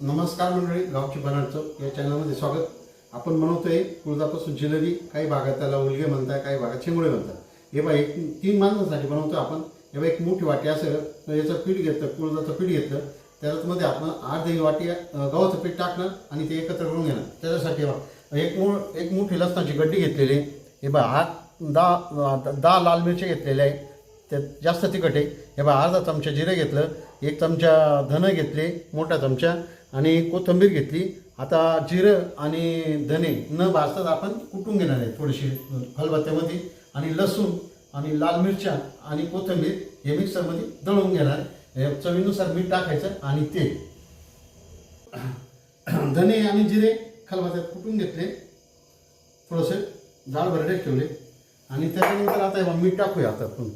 नमस्कार मंडळी गावची बनाडचं या चॅनलमध्ये स्वागत. आपण म्हणतोय कुळदापासून जिलेबी. काही भागात त्याला उलगे म्हणतात काही भागात चिंगुळे म्हणतात. हे बा एक तीन माणसांसाठी बनवतो आपण. हे बा एक मोठी वाटी असेल तर याचं पीठ घेतलं कुळदाचं पीठ घेतलं. त्याच्यामध्ये आपण अर्धी वाटी गव्हाचं पीठ टाकणं आणि ते एकत्र करून घेणं त्याच्यासाठी बा एक मो एक मोठी लसणाची गड्डी घेतलेली आहे. हे बा हा दहा दहा लाल मिरच्या घेतलेल्या आहे. त्यात जास्त तिखट आहे. हे बा अर्धा चमचा जिरे घेतलं एक चमचा धनं घेतले मोठा चमचा आणि कोथिंबीर घेतली. आता जिरं आणि धने न भाजताच आपण कुटून घेणार आहे थोडीशी खलबत्त्यामध्ये आणि लसूण आणि लाल मिरच्या आणि कोथिंबीर हे मिक्सरमध्ये दळून घेणार हे चवीनुसार मीठ टाकायचं आणि तेल. धने आणि जिरे खलबत्त्यात कुटून घेतले. थोडंसं जाळ भरडे ठेवले. आणि त्याच्यानंतर आता हे मीठ टाकूया आता आपण.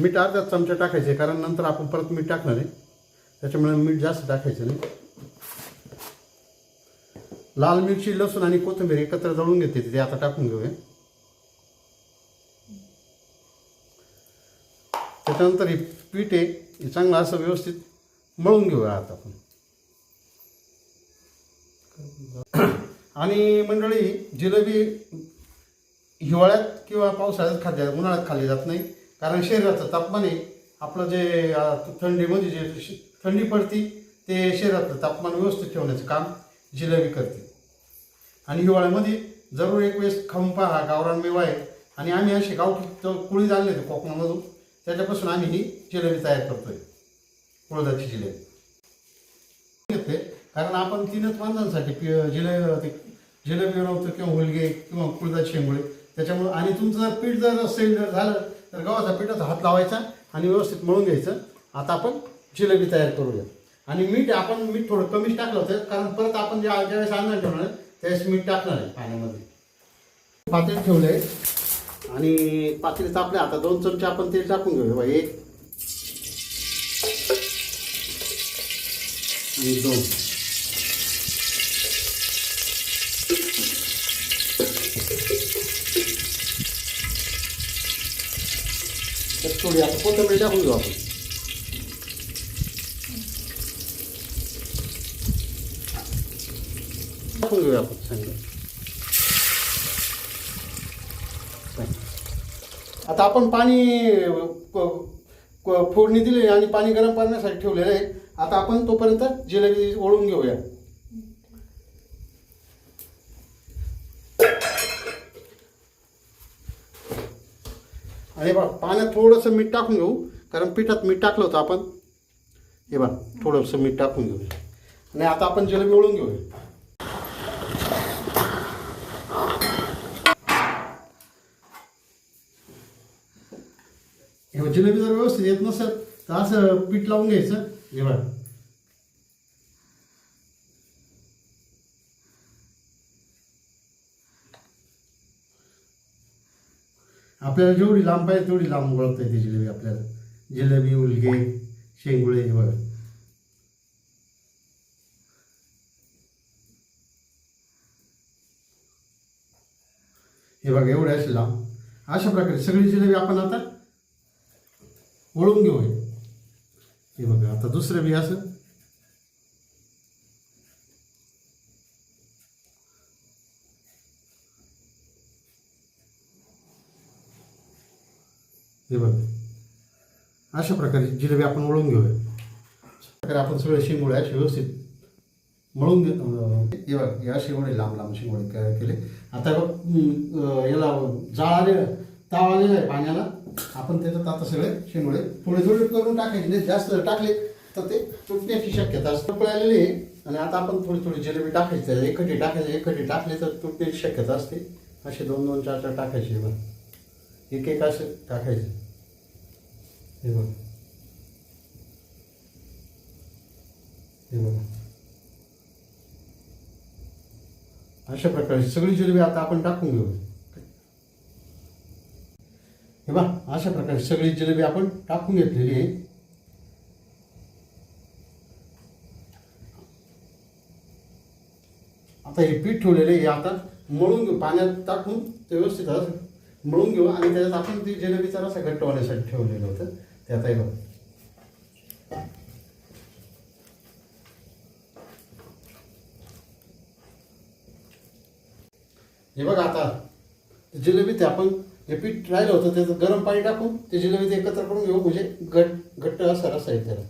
मीठ अर्धा चमचा टाकायचे कारण नंतर आपण परत मीठ टाकणार आहे. त्याच्यामुळे मीठ जास्त टाकायचं नाही. लाल मिरची लसूण आणि कोथिंबीर एकत्र जळून घेते ते आता टाकून घेऊया. त्याच्यानंतर हे पीठ आहे हे चांगलं असं व्यवस्थित मळून घेऊया आता आपण. आणि मंडळी जिलेबी हिवाळ्यात किंवा पावसाळ्यात खाल्ली उन्हाळ्यात खाल्ली जात नाही. कारण शरीराचं तापमान आहे आपलं जे थंडीमध्ये जे थंडी पडती ते शरीरातलं तापमान व्यवस्थित ठेवण्याचं काम जिलेबी करते. आणि हिवाळ्यामध्ये जरूर एक वेळेस खाऊन पहा गावरान मेवा आहे. आणि आम्ही असे गावठी कुळी आणले होते कोकणामधून. त्याच्यापासून आम्ही ही जिलेबी तयार करतोय. कुळदाची जिलेबी. घेते कारण आपण तीनच माणसांसाठी पि- जिले ते जिलेबी बनवतो किंवा होलगे किंवा कुळदाची शेंगुळे. त्याच्यामुळे आणि तुमचं जर पीठ जर सेल जर झालं तर गव्हाचा पिठाचा हात लावायचा आणि व्यवस्थित मळून घ्यायचं. आता आपण जिलेबी तयार करूया. आणि मीठ आपण मीठ थोडं कमीच टाकलं होतं कारण परत आपण ज्या ज्यावेळेस आणणार ठेवणार त्यावेळेस मीठ टाकणार आहे पाण्यामध्ये. पातेल ठेवले आणि पातेल तापले आता दोन चमचे आपण तेल टाकून घेऊया. बाई एक आणि दोन तर थोडी आता. कोथिंबीर टाकून घेऊ आपण. टाकून घेऊया आपण चांगलं आता आपण पाणी क- क- फोडणी दिली आणि पाणी गरम करण्यासाठी ठेवलेलं आहे. आता आपण तोपर्यंत जिलेबी ओळून घेऊया. आणि बघ पाण्यात थोडंसं मीठ टाकून घेऊ कारण पिठात मीठ टाकलं होतं आपण. हे बघ थोडंसं मीठ टाकून घेऊ. आणि आता आपण जिलेबी ओळून घेऊया. जिलेबी जर व्यवस्थित येत नसेल तर असं पीठ लावून घ्यायचं. हे बघ. आपल्याला जेवढी लांब पाहिजे तेवढी लांब ओळखता येते जिलेबी आपल्याला. जिलेबी उलगे शेंगुळे हे बघा. हे बघा एवढे असे लांब. अशा प्रकारे सगळी जिलेबी आपण आता वळून घेऊया. हे बघा आता दुसरं बी असं. हे बघा. अशा प्रकारे जिलेबी आपण वळून घेऊया. अशा प्रकारे आपण सगळे शिंगोळे असे व्यवस्थित मळून घे हे बघ या असे लांब लांब शिंगोळे तयार केले. आता बघ याला जाळ आले ताव आलेला आहे पाण्याला. आपण त्याच्यात आता सगळे शिंगोळे थोडे थोडे करून टाकायचे नाही जास्त टाकले तर ते तुटण्याची शक्यता असते. आलेली आहे. आणि आता आपण थोडी थोडी जिलेबी टाकायची एकटी टाकायची एकटी टाकले तर तुटण्याची शक्यता असते. असे दोन दोन चार चार टाकायचे बघ. एक एक असे टाकायचे. हे बघ हे बघा अशा प्रकारे सगळी जिलेबी आता आपण टाकून घेऊ. हे बा अशा प्रकारे सगळी जिलेबी आपण टाकून घेतलेली आहे. आता हे पीठ ठेवलेले हे आता मळून घेऊ. पाण्यात टाकून ते व्यवस्थित मळून घेऊ आणि त्याच्यात आपण ती जिलेबीचा रसा घट्ट होण्यासाठी ठेवलेलं होतं. त्याचाही बघ हे बघ आता जिलेबी ते आपण जे पीठ राहिलं होतं त्याचं गरम पाणी टाकून ते जिलेबी ते एकत्र करून घेऊ म्हणजे घट घट्ट असा असं आहे त्याला.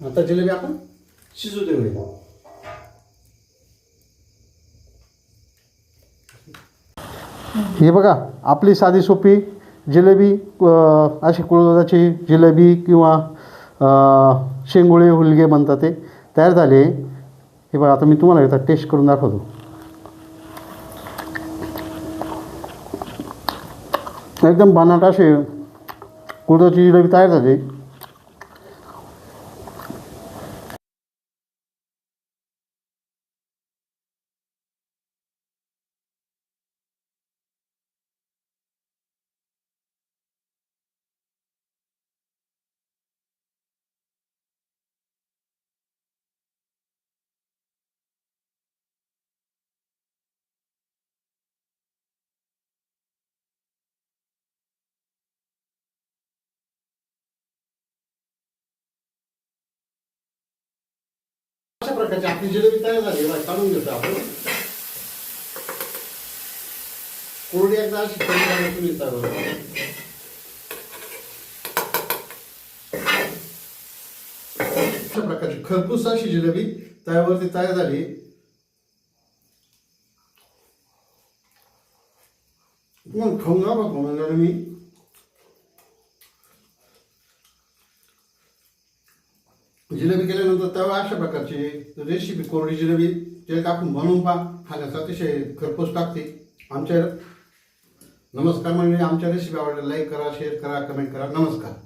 आता जिलेबी आपण शिजू देऊया. हे बघा आपली साधी सोपी जिलेबी अशी कुळदाची जिलेबी किंवा शेंगोळे शेंगुळे हुलगे म्हणतात ते तयार झाले. हे बघा आता मी तुम्हाला एकदा टेस्ट करून दाखवतो. एकदम बनाट असे कुळदाची जिलेबी तयार झाली अशा प्रकारची आपली जिलेबी तयार झाली काढून घेतो आपण. कोरडी एकदा अशी करून बघा तुम्ही तव्यावर. अशा प्रकारची खरपूस अशी जिलेबी तव्यावरती तयार झाली. मग खाऊन जा बघ मी. जिलेबी केल्यानंतर तेव्हा अशा प्रकारची रेसिपी कोरडी जिलेबी ते टाकून बनवून पहा. खाण्याचा अतिशय खरपूस टाकते आमच्या नमस्कार म्हणजे आमच्या रेसिपी आवडल्या लाईक करा शेअर करा कमेंट करा. नमस्कार.